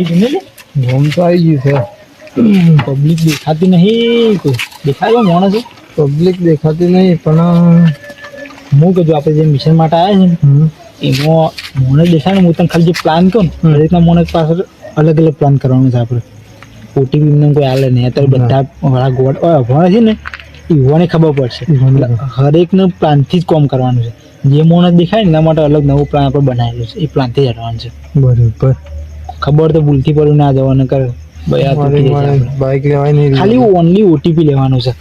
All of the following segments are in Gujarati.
આવી ગયું ને ધોમ તો આવી ગયું પબ્લિક દેખાતી નહીં કોઈ. દેખાય છે? માણસ પબ્લિક દેખાતી નહીં પણ હું કીધું આપણે જે મિશન માટે આવ્યા છે ને એમાં મને દેખાય ને હું તને ખાલી જે પ્લાન કહું ને એ રીતના મોને પાછળ અલગ અલગ પ્લાન કરવાનું છે આપણે. ઓટીપી એમને કોઈ હાલે નહીં. અત્યારે બધા વાળા ગોડ ભણે છે ને ઈવોને ખબર પડશે. હરેકને પ્લાનથી જ કોમ કરવાનું છે. જે મોને દેખાય ને એના માટે અલગ નવો પ્લાન આપણે બનાવેલો છે. એ પ્લાનથી જ હટવાનું છે. બરોબર. ખબર તો ભૂલથી પડ્યું ના જવાનું કર. બાઈક બાઇક લેવાય નહીં ખાલી ઓનલી ઓટીપી લેવાનું છે.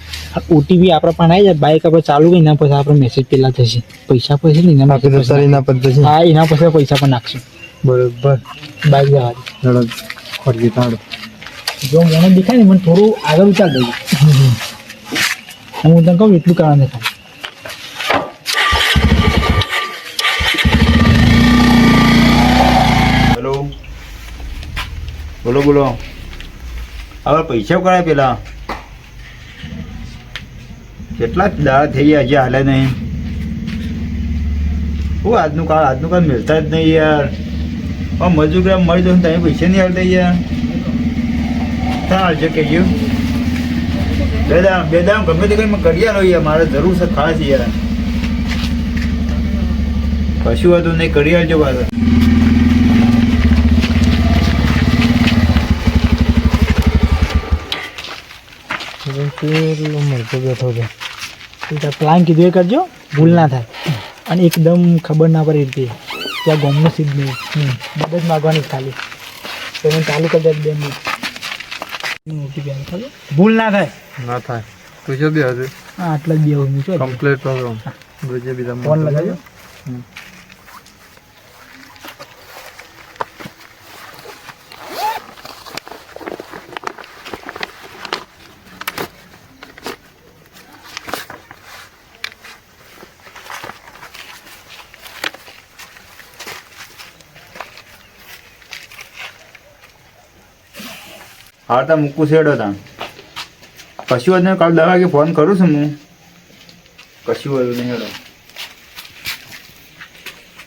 ઓટીપી આપણા પણ આવી જાય. બાઇક આપણે ચાલુ હોય એના પછી આપણે મેસેજ પેલા થશે. પૈસા પછી ને એના પછી એના પછી. હા એના પછી પૈસા પણ નાખશું. બરોબર. બાઇક જવા દે જો મને દેખાય ને મને થોડું આગળ ઉતાર દેજો. હું તને કહું એટલું કારણ છે બોલો બોલો. હવે પૈસા કરાય પેલા? કેટલા દાળ થઈ ગયા હજી હાલે નહીં? હું આજનું કાળ આજનું કાળ મિલતા જ નહીં યાર. પણ મજૂર ગ્રામ મળી જશે તમે પૈસા નહીં હાલતા યાર. ક્યાં હાલશે કહેજો. બે દામ બે દામ ગમે તે કંઈ કરી આલો યાર. મારે જરૂર છે ખાસ યાર. કશું હતું નહીં, કરી આલજો પાછા. પેલો મળતો બેઠો છે. પ્લાન કીધું એ કરજો ભૂલ ના થાય. અને એકદમ ખબર ના પડે રીતે. ત્યાં ગમનું સીધ નહીં. મદદ માગવાની ખાલી. તો મને ચાલુ કરી દે બે મિનિટ. મોટી બેન ભૂલ ના થાય. ના થાય. તું જો બી હજુ. હા આટલા જ બે હું છું કમ્પ્લીટ પ્રોગ્રામ બીજે બીજા ફોન લગાવજો. હા તો મૂકું છેડો તા. કશું નહીં કાલ દવા વાગે ફોન કરું છું હું. કશું વધુ નહીં હેડો.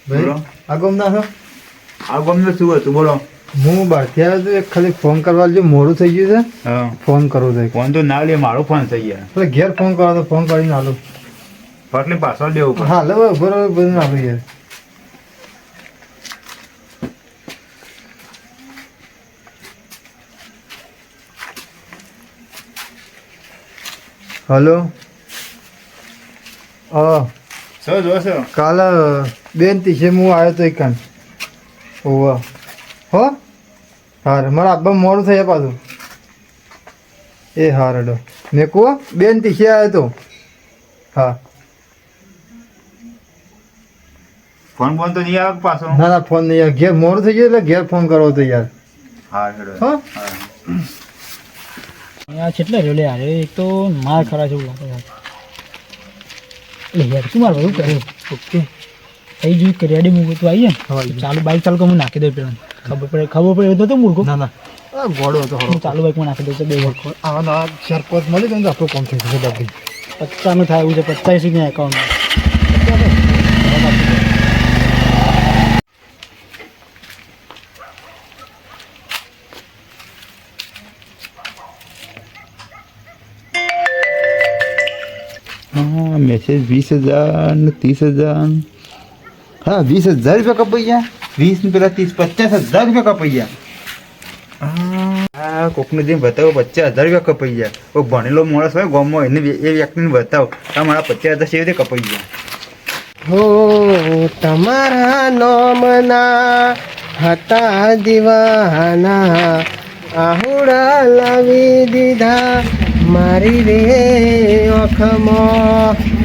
બોલો. આ ગમ ના છો? આ ગમે શું હતું? બોલો. હું બહારથી આવ્યો એક ખાલી ફોન કરવા જો મોડું થઈ ગયું છે હા. ફોન કરવો છે. ફોન તો ના લે મારો ફોન થઈ ગયા. એટલે ઘેર ફોન કરો તો ફોન કરીને હાલો. એટલે પાછળ દેવું હા લે બરોબર બધું હાલો યાર હલો? હા સર જોશો કાલે બેન છે હું આવ્યો તો એક કાન ઓવા હો? હાર મારા આબા મોડું થઈ પાછું. એ હાર અડો મેં કહો બેન છે આવ્યો તો. હા. ફોન ફોન તો નહીં આવે પાછો? ના ના ફોન નહીં આવે. ઘેર મોડું થઈ ગયું એટલે ઘેર ફોન કરવો તો યાર હા? હા. અહીંયા કેટલા રહ્યો લે અરે એક તો માર ખરા જેવું લાગે એટલે યાર શું મારે બધું કર્યું? ઓકે. થઈ ગયું કે રેડી મૂકું તું આવીએ ચાલુ બાઈક ચાલુ હું નાખી દઉં પેલા ખબર પડે ખબર પડે તો તો મૂર્ખો ના ના. ગોળો હતો ચાલુ બાઈકમાં નાખી દઉં બે વખત આવા ચાર પાંચ મળી જાય આપણું કામ થઈ જશે પચાસનું થાય એવું છે પચાસ સુધી એકાઉન્ટ મેસેજ વીસ હજાર ને ત્રીસ હજાર. હા, વીસ હજાર રૂપિયા કપાઈ ગયા. વીસ ને પેલા ત્રીસ, પચાસ હજાર રૂપિયા કપાઈ ગયા. હા, કોકને જેમ બતાવો, પચાસ હજાર રૂપિયા કપાઈ ગયા. ભણેલો માણસ હોય, ગામમાં એને એ વ્યક્તિને બતાવો, આ મારા પચાસ હજાર કપાઈ ગયા. હો, તમારા નોમના હતા દીવાના. આહુડા લાવી દીધા મારી રે ઓખમાં.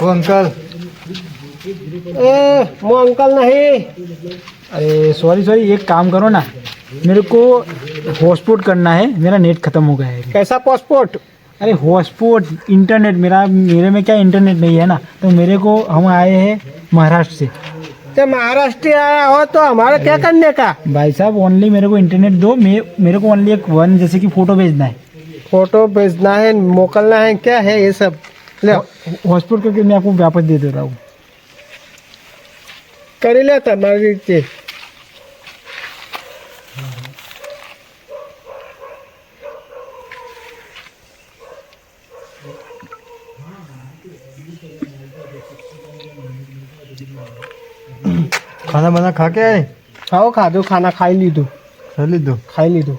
हो अंकल। ए वो अंकल नहीं। अरे सॉरी सॉरी एक काम करो ना। मेरे को हॉटस्पॉट करना है। मेरा नेट खत्म हो गया है कैसा पासपोर्ट अरे हॉटस्पॉट इंटरनेट मेरा मेरे में क्या इंटरनेट नहीं है ना? तो मेरे को हम आए हैं महाराष्ट्र से। तो महाराष्ट्र आया हो तो हमारा क्या करने का? भाई साहब ओनली मेरे को इंटरनेट दो। मे, मेरे को ओनली एक वन जैसे कि फ़ोटो भेजना है। फ़ोटो भेजना है मोकलना है क्या है ये सब? ले हॉटस्पॉट करके मैं आपको वापस दे दे रहा हूँ કરી લે તમારી રીતે ખાના બના ખા કે આય ખાઓ ખાધું ખાના ખાઈ લીધું ખાઈ લીધું ખાઈ લીધું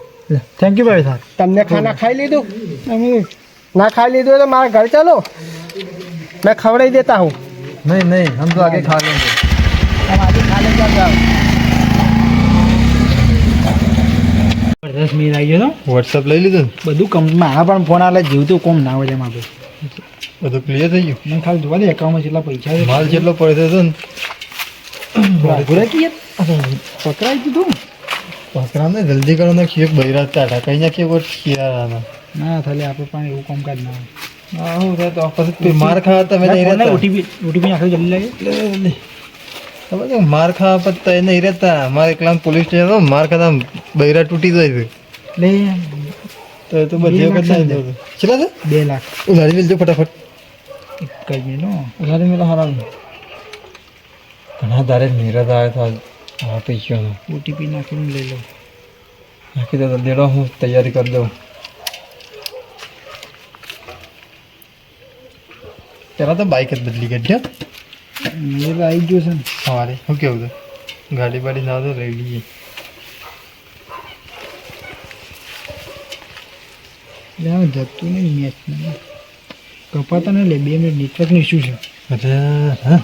થેન્ક યુ ભાઈ સાહેબ તમને ખાના ખાઈ લીધું અમે ના ખાઈ લીધું હોય તો મારા ઘર ચાલો मैं खवड़ाई देता हूँ નહીં નહીં હમ તો આગે ખા લેંગે દસ મિનિટ આવી ગયો વોટ્સઅપ લઈ લીધું તો બધું કમ મારા પણ ફોન આલે જીવતું કોમ ના હોય એમાં આપણે બધું ક્લિયર થઈ ગયું મને ખાલી જોવા દે એકાઉન્ટમાં કેટલા પૈસા છે માલ જેટલો પડ્યો હતો ને ઘરે કી પકડાઈ દીધું પકડા ને જલ્દી કરો ને ખીક બૈરા ટાટા કઈ નાખીએ કોઈ ખીયારાના ના થાલે આપણે પણ એવું કામકાજ ના હું થાય તો પછી માર ખાવા તમે નહીં રહેતા. ઓટીપી ઓટીપી આખી જલ્દી લાગે? ખબર છે માર ખાવા નહીં રહેતા. મારે એકલા પોલીસ સ્ટેશન માર ખાતા બૈરા તૂટી જાય છે. લે તો તો બધી બે વખત લાખ નહીં થતું. છે? બે લાખ. ઉધારી મિલજો ફટાફટ. કઈ હો. ઉધારી મિલો ઘણા તારે નિરાત આવે તો આ પૈસાનો. ઓટીપી નાખીને લઈ લો. નાખી દો દેડો હું તૈયારી કરી દઉં. પેલા તો બાઇક જ બદલી કાઢી એ તો આવી ગયો છે ને સવારે શું કેવું તો ગાડી બાડી ના તો લઈ લઈએ એટલે જતું નહીં મેચ કપાતા ને લે બે મિનિટ નેટવર્કનો ઇસ્યુ છે અરે હા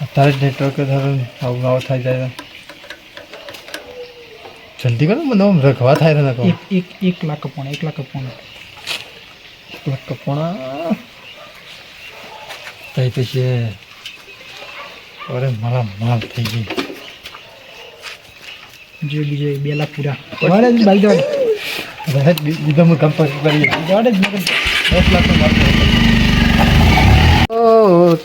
અત્યારે જ નેટવર્ક આવું આવું થાય જાય. જલ્દી કરો મને રખવા થાય ને એક એક એક લાખ કપોણા એક લાખ કપોણા કઈ તો છે અરે મારા માલ થઈ ગઈ. જે બીજો બે લાખ પૂરા. તમારે જ બાઈક જવાડે અરે બી- બીજા હું કામ પર કરીએ. જ દસ માલ થઈ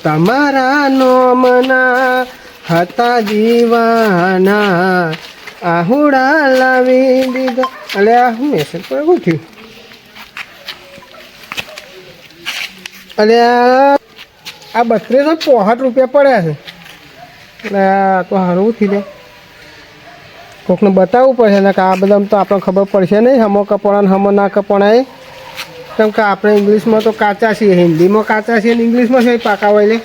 તમારા નોમના હતા દીવાના. આહુડા લાવી દીધા. અલે આ શું મેસેજ પર થયું? અલે આ બત્રીસો પોસઠ રૂપિયા પડ્યા છે. એટલે આ તો સારું થઈ જાય કોકને બતાવવું પડશે ને કે આ બધા તો આપણને ખબર પડશે નહીં હમો કપડા હમો ના કપડા એ કેમ કે આપણે ઇંગ્લિશમાં તો કાચા છીએ હિન્દીમાં કાચા છીએ ને ઇંગ્લિશમાં છે પાકા હોય લે.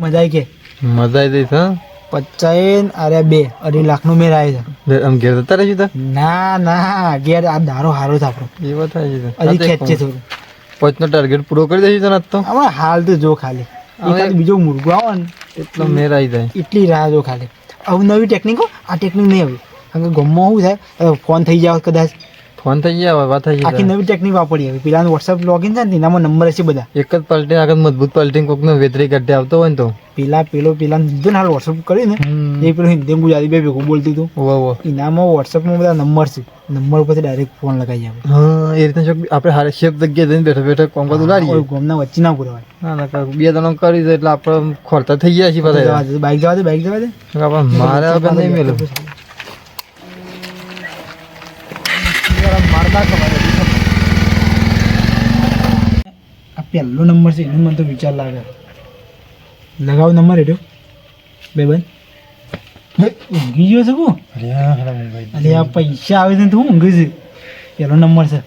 મજા આવી કે? મજા આવી જઈશ હા પચાસ અરે બે અઢી લાખનું મેર આવે છે. આમ ઘેર જતા રહેજો ના ના ઘેર આ દારો હારો છે આપણો. એ વાત થાય છે હજી ખેંચે થોડું. પાંચનો ટાર્ગેટ પૂરો કરી દઈશું તને તો? આમાં હાલ તો જો ખાલી. એકાદ બીજો મુર્ગો આવે ને એટલો મેરાઈ જાય. એટલી રાહ જો ખાલી. આવું નવી ટેકનિકો આ ટેકનિક નહીં આવી. કારણ કે ગમમાં શું થાય ફોન થઈ જાવ કદાચ. ફોન થઈ ગયા હવે વાત થઈ આખી નવી ટેકનિક વાપરી આવી પેલા વોટ્સઅપ લોગિન છે ને એનામાં નંબર હશે બધા. એક જ પલટી આગળ મજબૂત પલટી કોકનો વેતરી કાઢે આવતો હોય ને તો. પેલા પેલો પેલા દીધો ને હાલ વોટ્સઅપ કરીને એ પેલો હિન્દી ગુજરાતી બે ભેગું બોલતું હતું. એનામાં વોટ્સઅપમાં બધા નંબર છે. નંબર પરથી ડાયરેક્ટ ફોન લગાવી આવે હા એ ચોક આપણે હારે શેપ જગ્યાએ જઈને બેઠા બેઠા કોમ કરતું લાડીએ ગોમના વચ્ચે ના પુરવાય. ના ના બે જણો કરી દે એટલે આપણે ખોરતા થઈ ગયા છીએ બધા દે બાઈક જવા દે બાઈક જવા દે. મારે વગર નહીં મેલું મારતા ખબર આ પહેલો નંબર છે એનો મને તો વિચાર લાગે. લગાવ નંબર એડ્યો બે બંધ ઊંઘી ગયો છે અરે આ પૈસા આવે છે ને તો હું ઊંઘી છે? પહેલો નંબર છે.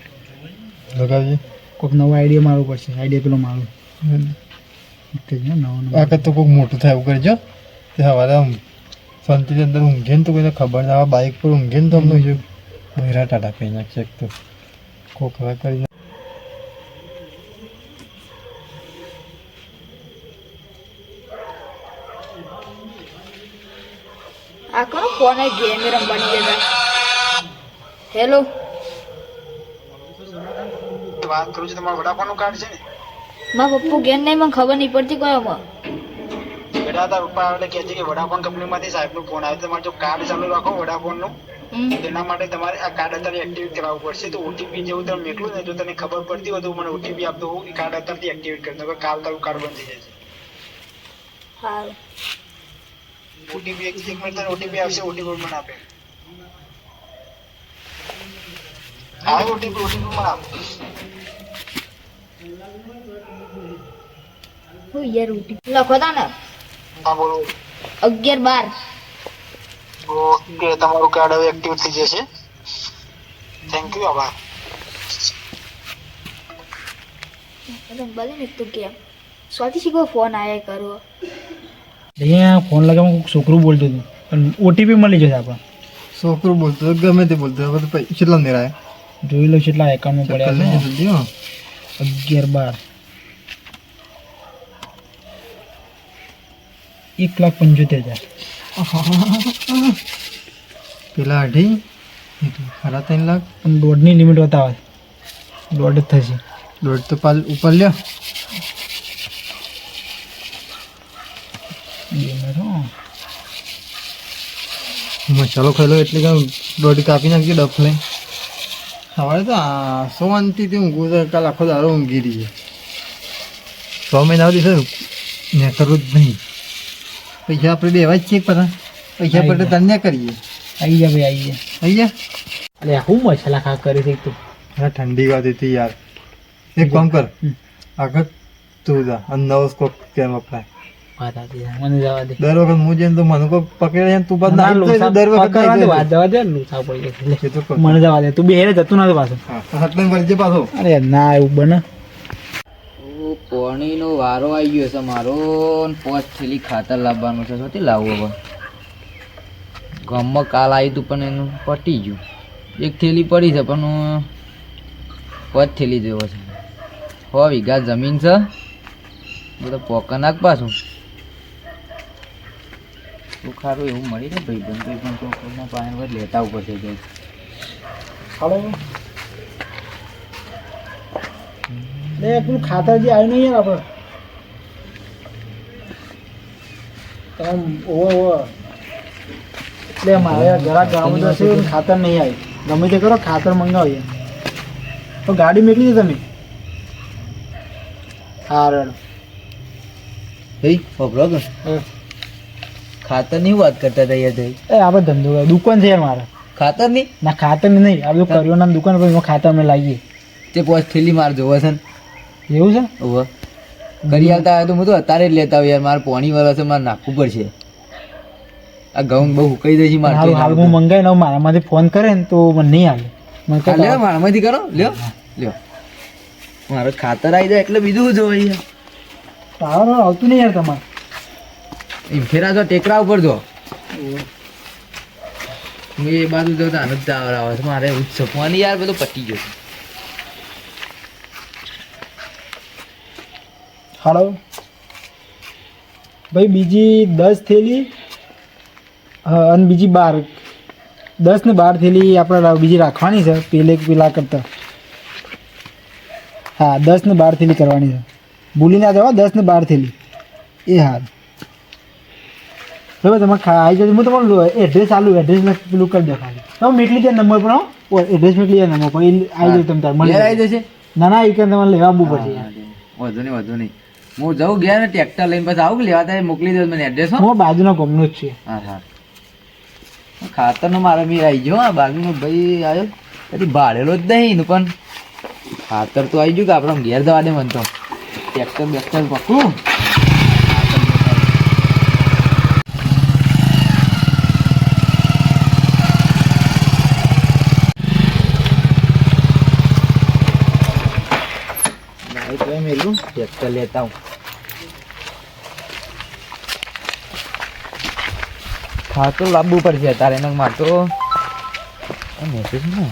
લગાવજે કોઈક નવો આઈડિયા મારવો પડશે. આઈડિયા પેલો મારું. આ કરતો કોઈક મોટું થાય એવું કરજો. તે સવારે શાંતિની અંદર ઊંઘે ને તો કોઈને ખબર ના આવે બાઇક પર ઊંઘે ને તો અમને બહેરા કહી નાખશે એક તો કોક કરી આ કોનો ફોન આવી ગેમ રમવાની જતા હેલો? વાત કરું છું તમારા વડાપાનું કાર્ડ છે ને? મારા પપ્પુ ગેમ નહીં મને ખબર નહીં પડતી કયોમાં બેટા તારા પપ્પા એટલે કહે છે કે વડાફોન કંપનીમાંથી સાહેબનો ફોન આવ્યો તમારે જો કાર્ડ ચાલુ રાખો વડાફોન હમ તેના માટે તમારે આ કાર્ડ અત્યારે એક્ટિવેટ કરાવવું પડશે. તો ઓટીપી જેવું તમે મેકલું ને જો તને ખબર પડતી હોય તો મને ઓટીપી આપતો હું કાર્ડ અત્યારથી એક્ટિવેટ કરી દઉં. કાલ તારું કાર્ડ બંધ થઈ જશે. સારું ઓટીપી એક એક મિનિટ તને ઓટીપી આવશે ઓટીપી મને આપે. હા ઓટીપી ઓટીપી મને આપે. હું યાર ઉઠી લખો તા ને. હા બોલો. અગિયાર બાર. ઓકે તમારું કાર્ડ હવે એક્ટિવ થઈ જશે. થેન્ક યુ આભાર. અરે ભલે ને તું કેમ સ્વાતિ શીખો ફોન આયા કરો અહીંયા ફોન લગાવવામાં કોઈક છોકરું બોલતું હતું. પણ ઓટીપી મળી જશે આપણે છોકરું બોલતો હોય, ગમે તે બોલતો હોય, હવે તો પૈસા કેટલા નિરાય જોઈ લો કેટલા એકાઉન્ટમાં પડ્યા લઈ છે. જલ્દી હો. અગિયાર બાર. એક લાખ પંચોતેર હજાર. પેલા અઢી સાડા ત્રણ લાખ. પણ દોઢની લિમિટ બતાવે. દોઢ જ થશે. દોઢ તો પાલ ઉપર લ્યો. મસાલો ખાઈ લો એટલે કે દોઢ કાપી નાખજો ડફલે. સવારે તો આ શાંતિથી ઊંઘું તો કાલ આખો દારો ઊંઘી રહીએ છ. મહિના દિવસે ને કરવું જ નહીં. પૈસા આપણે દેવા જ છીએ પણ પૈસા પડે તને કરીએ. આવી જા ભાઈ આવી જા આવી જા અરે હું મસાલા ખા કરી છે તું? હા ઠંડી વાત હતી યાર. એક કામ કર. આગળ તું જા અને નવો સ્કોપ કેમ અપાય મને જવા દે. દર વખત હું જઈને તો મને કોઈ પકડે ને તું બાદ ના, ના દર વખત. વાત જવા દે લોસા પડી મને જવા દે તું બે હેરે જતું નથી પાછું. વળજે પાછો. અરે ના એવું બને. પોણીનો વારો આવી ગયો છે મારો પોચ થેલી ખાતર લાવવાનું છે. શું લાવવું હવે. ગામમાં કાલ આવ્યું હતું પણ એનું પટી ગયું. એક થેલી પડી છે, પણ પોચ થેલી જેવો છે. હો, વીઘા જમીન છે. બધા પોકા નાખ પાછું. તો ખારું એવું મળી ને ભાઈ બંધ ભાઈ પણ તો લેતા ઉપર થઈ જાય હાલો લે પેલું ખાતર જે આવ્યું નહીં યાર આપણે તમે ઓવો ઓવો. એટલે મારે જરા ગામ જશે ખાતર નહીં આવી. ગમે તે કરો ખાતર મંગાવીએ. તો ગાડી મેકલી તમે. હા રેડ. ભાઈ ખબરો ખાતરની વાત કરતા હતા યાર એ આપણે ધંધો દુકાન છે યાર મારે. ખાતરની? ના ખાતર નહીં. આ બધું કર્યો ના દુકાન પર ખાતર અમે લાવીએ. તે પોસ્ટ થેલી માર જોવો છે ને. એવું છે? ઓહો કરી આવતા હોય તો હું તો અત્યારે જ લેતા યાર. મારે પોણી વાળા છે મારે નાખવું પડશે. આ ઘઉં બહુ ઉકાઈ જાય છે હાલ હાલ હું મારે મંગાવી મારા મારામાંથી ફોન કરે ને તો મને નહીં આવે મને કહે લ્યો મારામાંથી કરો. લ્યો. લ્યો. મારો ખાતર આવી જાય એટલે બીજું શું યાર ટાવર આવતું નહીં યાર તમારે. એમ ફેરા જો ટેકરા ઉપર જો. હું એ બાજુ જો તો આનંદ ટાવર આવે છે. મારે ફોન યાર બધું પટી ગયો છે. હાલો. ભાઈ બીજી દસ થેલી અને બીજી બાર. દસ ને બાર થેલી આપણે બીજી રાખવાની છે પેલે પેલા કરતાં. હા દસ ને બાર થેલી કરવાની છે. ભૂલી ના જવા દસ ને બાર થેલી. એ હા હવે તમે ખાઈ આવી જજો હું તમારું એડ્રેસ આલું એડ્રેસ પેલું કરી દો ખાલી તમે મેટલી ત્યાં નંબર પર હો? એડ્રેસ મેટલી દે નંબર પર આવી જાય તમે તાર મળી આવી જશે. ના ના એ કે તમારે લેવા આવવું પડશે. વધુ નહીં વધુ નહીં. હું જાઉં ગયા ને ટ્રેક્ટર લઈને પછી આવું લેવા ત્યારે મોકલી દો મને એડ્રેસ હું. બાજુના ગમનું જ છે. હા હા. ખાતરનો મારે મેર આવી ગયો હા બાજુનો ભાઈ આવ્યો પછી ભાડેલો જ નહીં પણ. ખાતર તો આવી ગયું કે આપણે ઘેર દવા દે મને તો. ટ્રેક્ટર બેક્ટર પકડું. મેલું ટ્રેક્ટર લેતા હું હા તો લાવવું પડશે તારે એના માર તો મેસેજ ને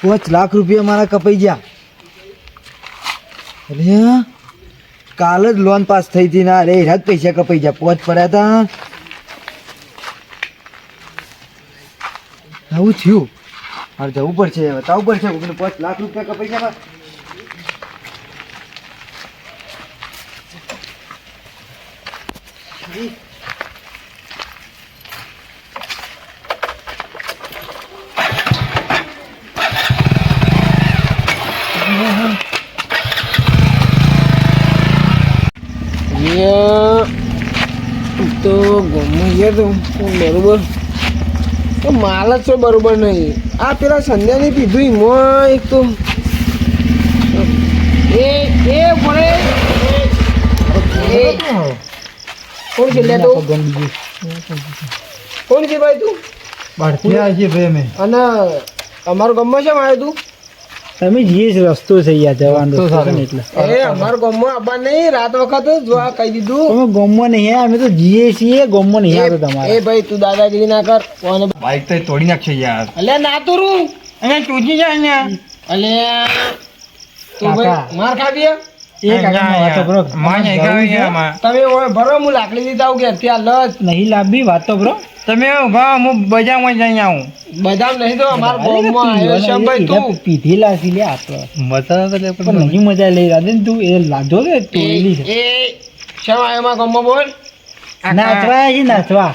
પાંચ લાખ રૂપિયા મારા કપાઈ ગયા. અરે કાલ જ લોન પાસ થઈ હતી ના અરે એના જ પૈસા કપાઈ ગયા. પોચ પડ્યા હતા આવું થયું. મારે જવું પડશે, બતાવવું પડશે. પાંચ લાખ રૂપિયા કપાઈ ગયા મારા. તો ગમે છે તો બરોબર તો માલ જ બરોબર નહીં આ પેલા સંધ્યાની પીધું એમાં એક તો એ એ ભણે હારો. કોણ છે? લેતો ભગવાન બીજું કોણ છે ભાઈ તું? બહારથી આવ્યા છે ભાઈ અમે અને અમારો ગામમાં શેમ આવ્યો તું? તમે જે જ રસ્તો છે યાર જવાનો. એટલે. એ અમારો ગામમાં આવવા નહીં રાત વખત જ જો આ કહી દીધું. અમે ગોમમાં નહીં આવ્યા, અમે તો જીએ છીએ ગોમમાં નહીં આવતો એ તમારે. ભાઈ તું દાદાગીરી ના કર. કોને બાઈક તો તોડી નાખશે યાર. અલ્યા ના તોરું. રૂ અહીંયા તૂટી જાય ને. અલ્યા તું ભાઈ માર ખાવી તમે હું લાકડી લીધા કે હાલ જ નહીં લાવવી વાત તો બરો તમે હું બજારમાં જઈ આવું. બદામ નહીં તો અમારા ગામમાં આવ્યો છે ભાઈ તું. લે મજા તો. લે પણ નહીં મજા લઈ રાધે ને તું એ લાજો રે તોડેલી છે. એ શેમ આવ્યો બોલ? નાચવા છે નાચવા.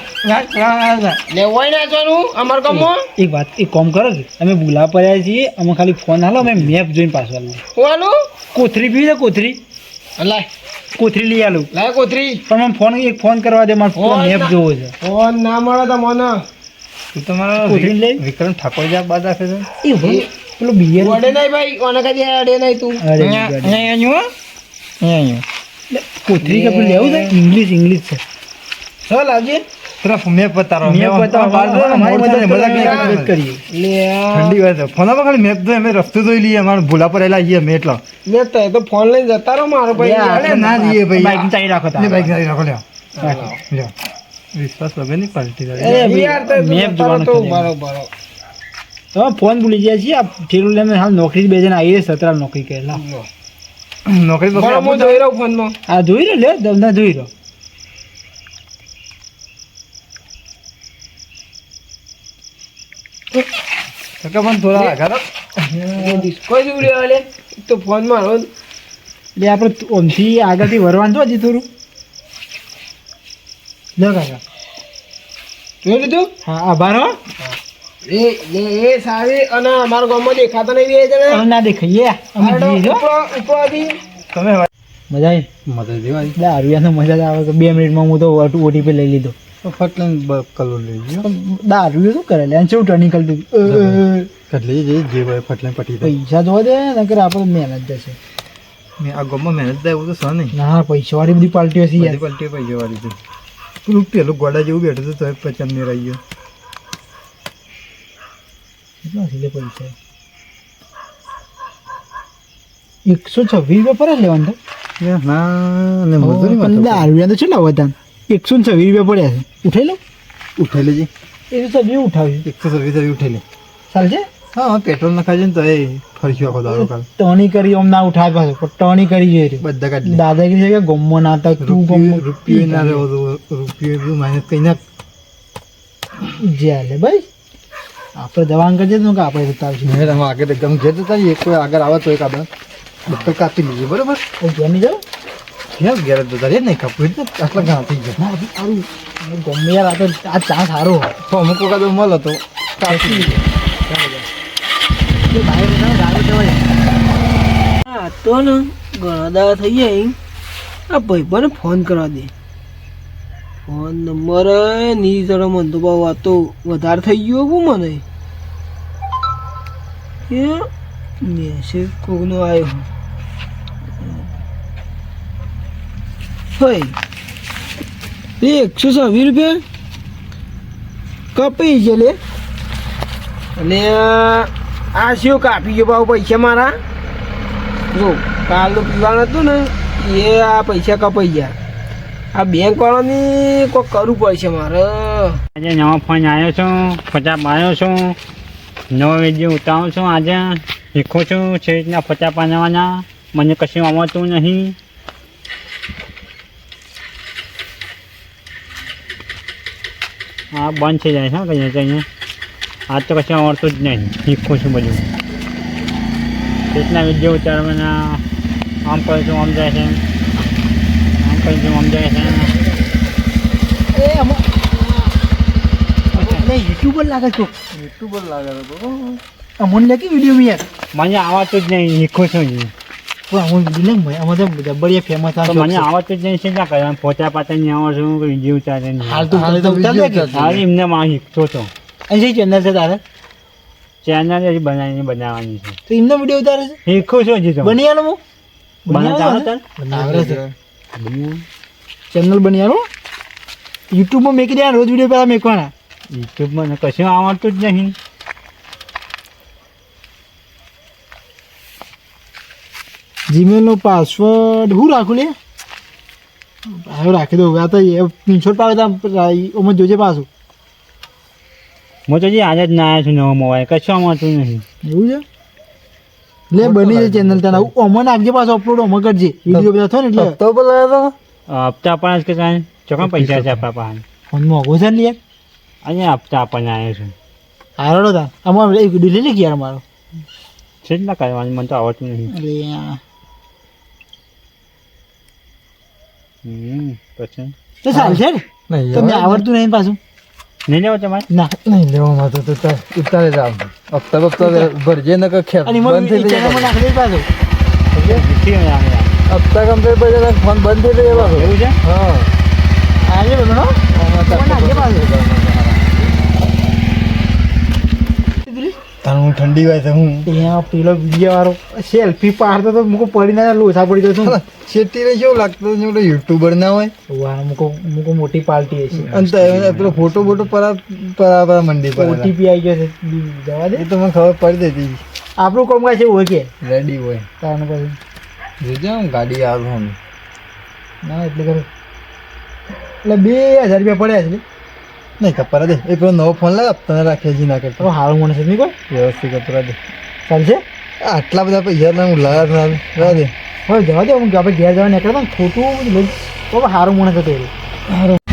ને ઓય નાચવાનું અમારા ગામમાં? એક વાત એક કોમ કરો કે અમે બોલા પડ્યા છીએ અમે ખાલી ફોન હાલો અમે મેપ જોઈને પાછો આલું હું આલું કોથરી છે કોથરી? લાય. કોથરી લઈ આલું. લાય કોથરી. પણ મને ફોન એક ફોન કરવા દે મારે ફોન મેપ જોવો છે. ફોન ના મળે તો મને. તું તમારા કોથરી લઈ? વિક્રમ ઠાકોર બાદ રાખે છે. એ ભાઈ પેલો બિયર વડે નહીં ભાઈ કોને કદી અડે નહીં તું. અરે કોથરી કે લેવું છે? ઇંગ્લિશ ઇંગ્લિશ છે. ચાલ આવજે તરફ મેપ પતારો મેં બતાવો મારી મદદ મદદ કરી. લે ઠંડી વાત છે. ફોનમાં ખાલી મેપ તો અમે રસ્તો જોઈ લઈએ અમારે ભૂલા પર એલા આઈએ અમે એટલા. મેં તો એ તો ફોન લઈને જતા રહો મારો ભાઈ. અરે ના જઈએ ભાઈ. બાઈક ચાલી રાખો લે બાઈક ગાડી રાખો લે લે વિશ્વાસ વગરની પાર્ટી અરે યાર તો મેપ જોવાનું તો મારો બરોબર તો ફોન ભૂલી ગયા છીએ. આ ઠેલું લઈને હાલ નોકરી બે જણા આવી સતરા નોકરી કરેલા. નોકરી બરોબર હું જોઈ રહ્યો ફોનમાં. આ જોઈ રહ્યો લે તમને જોઈ રહ્યો. કાકા પણ થોડા આઘાત ડિસ્કો જ ઉડ્યો લે તો ફોન મારો એટલે આપણે ઓમથી આગળથી વરવાનું તો હજી થોડું. જો કાકા. જોયું લીધું હા આભાર હો. એ એ એ સારી અને અમારા ગામમાં દેખાતો નહીં બે જણા. ના દેખાઈએ. અમે હાલો, જઈએ છો ઉપરો ઉપરોથી. તમે મજા આવી. મજા જ આવે કે બે મિનિટમાં હું તો ઓટીપી લઈ લીધો. ફટલે કલર લઈ ગયો. દારૂ શું કરે લે? શું ટર્નિંગ કરતું કટલે જે જે ભાઈ ફટલે પટી પૈસા જોવા દે નકર આપણે મહેનત જશે. મેં આ ગામમાં મહેનત થાય એવું તો સહ નહીં. ના પૈસા વાળી બધી પાર્ટીઓ છે યાર. બધી પૈસા વાળી છે. પેલું પેલું ગોડા જેવું બેઠું હતું તો પચાસ મેં રહી ગયો. કેટલા છે પૈસા? એકસો છવ્વીસ રૂપિયા પર લેવાનું તો ના ને પણ દારૂ તો કેટલા હતા એકસો ને છવ્વીસ રૂપિયા પડ્યા છે. ઉઠાઈ લો ઉઠાઈ લેજે એકસો છવ્વીસ ઉઠાવી. એકસો છવ્વીસ છવ્વીસ ઉઠાઈ લે ચાલશે? હા પેટ્રોલ નખાય છે ને તો એ ફરશું આખો દાડો કાલ ટણી કરી આમ ના ઉઠાવે પાછું પણ ટણી કરી જોઈએ. બધા કાઢી દાદા દાદાગીરી છે કે ગમો ના હતા તું ગમો રૂપિયો ના રહેવો તો રૂપિયો બધું માઇનસ કઈ ના જ્યાં ભાઈ. આપણે દવાન કરીએ તો આપણે જતા આવશું મેં તમે આગળ એકદમ જે જતા. કોઈ આગળ આવે તો એક આપણે ડૉક્ટર કાપી લઈએ બરોબર? કોઈ નહીં ઘેર જ જતા રહીએ ને કાપવું જ આટલા ઘણા થઈ ગયા. ના સારું ગમે યાર, આ તો આ ચા સારો તો અમુક વખત મળે તો ચાલતી તો ને ઘણા દાડા થઈ જાય આ પણ ફોન કરવા દે. ફોન નંબરની જરા મને તો બહુ વાતો વધારે થઈ ગયો હું મને. એ મેસેજ કોકનો આવ્યો હોય એકસો છવ્વીસ રૂપિયા? કપાઈ છે લે. અને, આ શું કાપી ગયો ભાવ પૈસા મારા? જો, કાલનું પીવાનું હતું ને, એ આ પૈસા કપાઈ ગયા. આ બેંક વાળાની કોઈ કરવું પડશે મારે. આજે નવો ફોન આવ્યો છું પચાસ આવ્યો છું. નવો વીડિયો ઉતારું છું આજે. શીખું છું, છે રીતના પચાસ બનાવવાના મને કશું આવડતું નહીં. હા બંધ થઈ જાય છે હા કહીએ અહીંયા આજ તો કશું આવડતું જ નહીં શીખું છું બધું. રીતના વીડિયો ઉતારવાના આમ છું આમ જાય છે આમ કહીશું આમ જાય છે. એ અમો એટલે યુટ્યુબર લાગે છો. યુટ્યુબર લાગે તો અમોને લે કે વીડિયો મેં યાર? મને આવડતું જ નહીં શીખું છું અમોન વીડિયો લે ભાઈ તો જબરિયા ફેમસ આવે મને આવડતું જ નહીં છે ક્યાં કરવાનું પોતા પાતા નહીં આવડે છું કે વીડિયો ઉતારે નહીં હાલ તો હાલ તો ઉતાર કે હાલ એમને માં શીખતો તો. અને ચેનલ છે તારે? ચેનલ હજી બનાવીને બનાવવાની છે. તો એમનો વીડિયો ઉતારે છે? શીખું છું હજી તો. બની આલો હું? છે ચેનલ બની યાર યુટ્યુબમાં મેકી દેવાના રોજ વીડિયો પહેલાં મેકવાના. યુટ્યુબમાં કશું આવડતું જ નહીં. જીમેલનો પાસવર્ડ હું રાખું લે? આવ્યો રાખી દઉં. આ તો સ્ક્રીનશોટ પાડે તો ઓમાં જોજે પાછું. હું તો આજે જ ના આવ્યો છું નવો મોબાઈલ કશું આવડતું નહીં. એવું છે? લે બની જાય ચેનલ તને ઓમાં નાખજે પાછો અપલોડ ઓમાં કરજે. વીડિયો બધા થયો ને એટલે. હપ્તો પર લાવ્યો હપ્તા પણ કે કાંઈ? ચોખ્ખા પૈસા છે આપણા પાસે. ફોન મોંઘો છે ને યાર અહીંયા હપ્તા આપણને આવ્યો છે. હારો તા આમાં એક વીડિયો લઈ લે યાર મારો. છે જ ના કરવાની મને તો આવડતું નહીં અરે આ. હમ પછી? તો ચાલ છે ને તમને આવડતું નહીં પાછું? નહીં લેવો તમારે? ના નહીં લેવામાં તો તો ઉતારે જ આવ. હપ્તા બપ્તા ભરજે ને કે ખેપ. બંધ થઈ જાય. નાખી દે પાછું. હપ્તા કમ્પ્લીટ પછી ફોન બંધ થઈ જાય એવું. છે? હા. આજે બધો નો ફોન નાખજે પાછું તાર હું ઠંડી તો હું. ત્યાં પેલો વીડિયો વાળો સેલ્ફી પાડતો તો મુકો પડી ના લોસા પડી જતો. શેટી ને કેવું લાગતું હતું યુટ્યુબર ના હોય? વાહ મુકો મુકો મોટી પાર્ટી હશે. અને પેલો ફોટો બોટો પરા પરા પરા મંડી પર ઓટીપી આવી ગયો છે. જવા દે. તો મને ખબર પડી દેતી આપણું કોમ કાંઈ છે હોય કે? રેડી હોય. તારનું પછી? જોજે હું ગાડી આવું ના એટલે એટલે બે હજાર રૂપિયા પડ્યા છે. નહીં કપરા દે એ પેલો નવો ફોન લાવ તને રાખે જી ના કરતો હારું માણસ છે નહીં કોઈ વ્યવસ્થિત કપરા દે ચાલશે આટલા બધા પૈસા ના હું લાર ના રહેવા દે હવે જવા દે હું આપણે ઘેર જવા નીકળતા ખોટું લોક સારું માણસ હતો એ